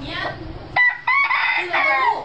你呀。你怎么在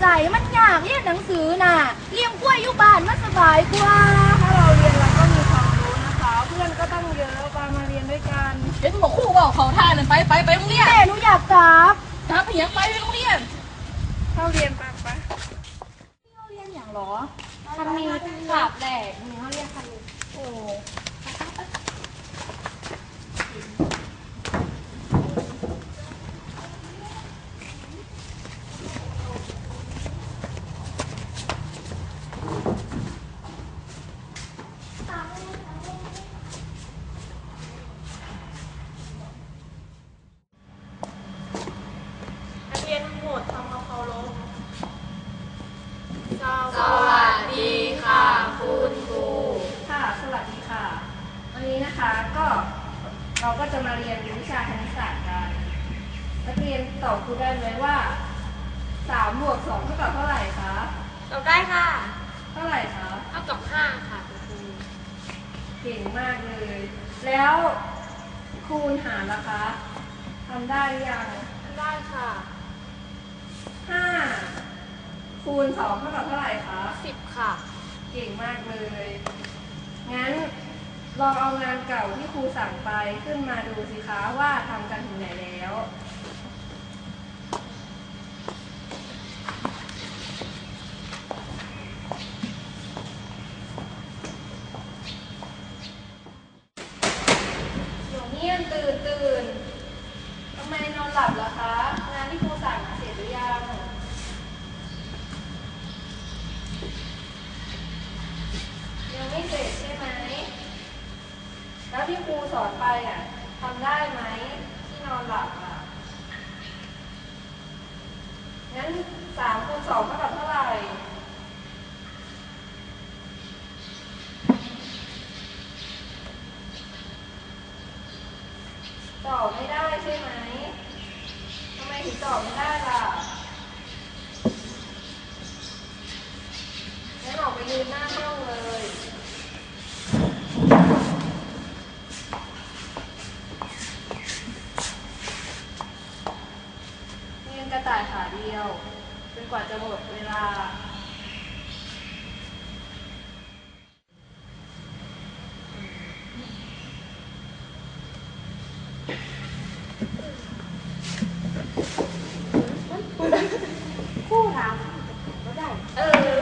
ใจมันอยากเรียนหนังสือน่ะเลี้ยงกล้วยอยู่บ้านมันสบายกว่า ถ้าเราเรียนเราก็มีความรู้นะคะ เพื่อนก็ตั้งเยอะปามาเรียนด้วยกันเป็นหมึงกคู่บอกเขาท่านไปไปไปโรงเรียนแต่หนูอยากกลับกลับเพียงไปไปโรงเรียนเข้าเรียนไปะปะเข้าเรียนอย่างหรอทำมีกลับแหละ คะทำได้หรือยังทำได้ค่ะห้าคูณสองเท่ากับเท่าไหร่คะสิบค่ะ เก่งมากเลย งั้นลองเอางานเก่าที่ครูสั่งไปขึ้นมาดูสิคะว่าทำกันถึงไหนแล้ว ที่นอนหลับอะงั้นสามคูณสองเท่ากับเท่าไหร่ ตอบไม่ได้ใช่ไหม ทำไมถึงตอบไม่ได้ล่ะ งั้นออกไปยืนหน้าห้องเลย เรียนกระต่ายขาเดียวจนกว่าจะหมดเวลา คู่ถามก็ได้ เออ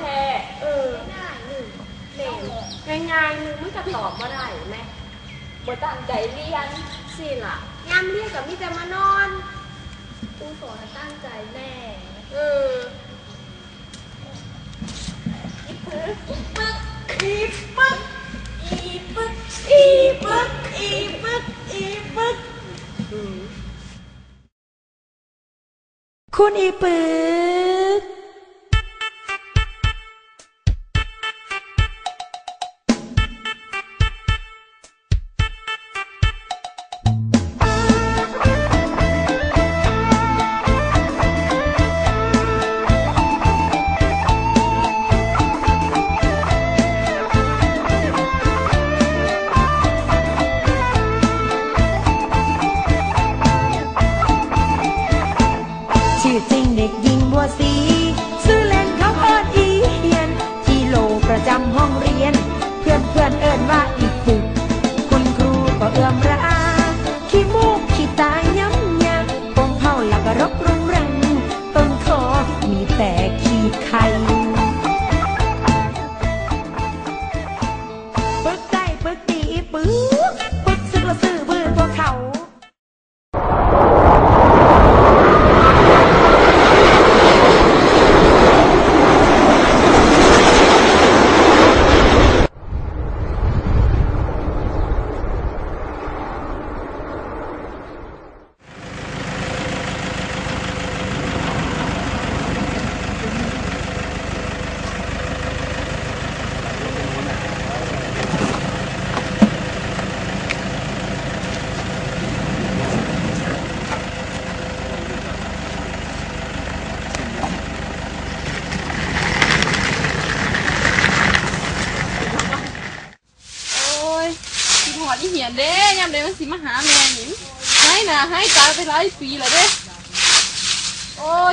แท้ เออง่ายหนึ่งเร็วง่ายๆหนึ่งมัน ก็ตอบมาได้ไหมบ่ตั้งใจเรียนสิล่ะยามเรียนกับมิจะมานอนครูสอนให้ตั้งใจแน่เอออีปึ๊กอีปึ๊กอีปึ๊กอีปึ๊กอีปึ๊กอีปึ๊กคุณอีปึก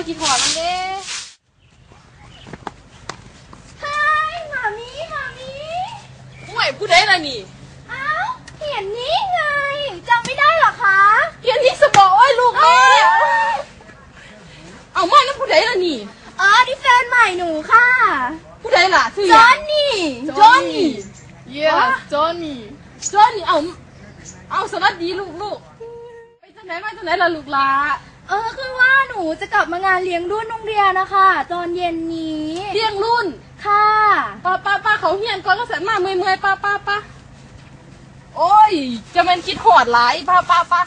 ยคิดหอดมันเด้ไฮหมามีหมามีห่วยผู้ใดล่ะนี่อ้าวเห็นนี้ไงจำไม่ได้เหรอคะเฮียนที่สบอกโอ้ยลูกแม่เอามาแล้วผู้ใดล่ะนี่ อ๋อนี่แฟนใหม่หนูค่ะผู้ใดล่ะชื่อจหอยังห์นนี่จอห์นนี่ yeah จอห์นนี่จอห์นนี่เอาเอาสวัสดีลูกลูกไปจังไหนมาจังไหนล่ะลูกหลา เออคือว่าหนูจะกลับมางานเลี้ยงรุ่นโรงเรียนนะคะตอนเย็นนี้เลี้ยงรุ่นค่ะป้าป้าป้าเขาเฮียนก่อนก็เสร็จมาเมื่อยเมื่อยป้าป้าป้าโอ้ย จะเป็นคิดหอดหลายป้าป้าป้า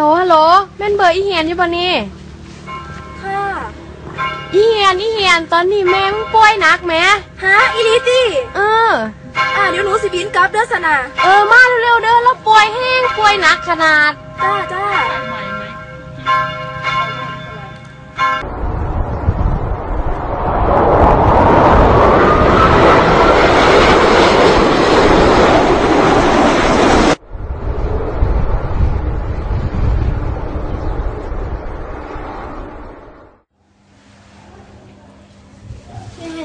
ลโหลฮัลโหลแม่นเบอร์อีเฮียนอยู่ปะนี่ค่ะอีเฮียนอีเฮียนตอนนี้แม่มึงป่วยหนักแม่ฮะอีลิตี้เอออ่าเดี๋ยวหนูสิบินกลับเด้อสนะเออมาเร็วๆเด้อแล้วป่วยแห้งป่วยหนักขนาดจ้าจ้า แม่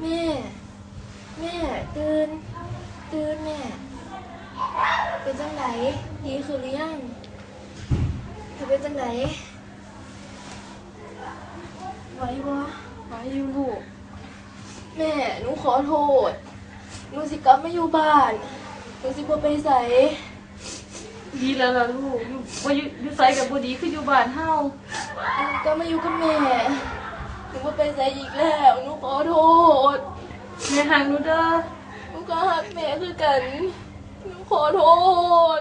แม่ แม่ ตื่น ตื่นแม่ เป็นจังไหนดีคือหรือยังเธอเป็นจังไหนไหวบ่ไหวอยู่ลูกแม่หนูขอโทษหนูสิกลับมาอยู่บ้านหนูสิบ่ไปใส่ดีแล้วล่ะลูกอยู่ว่าอยู่อยู่ไสกับบ่ดีคืออยู่บ้านเฮาหนูก็มาอยู่กับแม่หนูบ่ไปใส่อีกแล้วหนูขอโทษแม่หักหนูเด้อ หนูก็หักแม่คือกันหนู ขอโทษ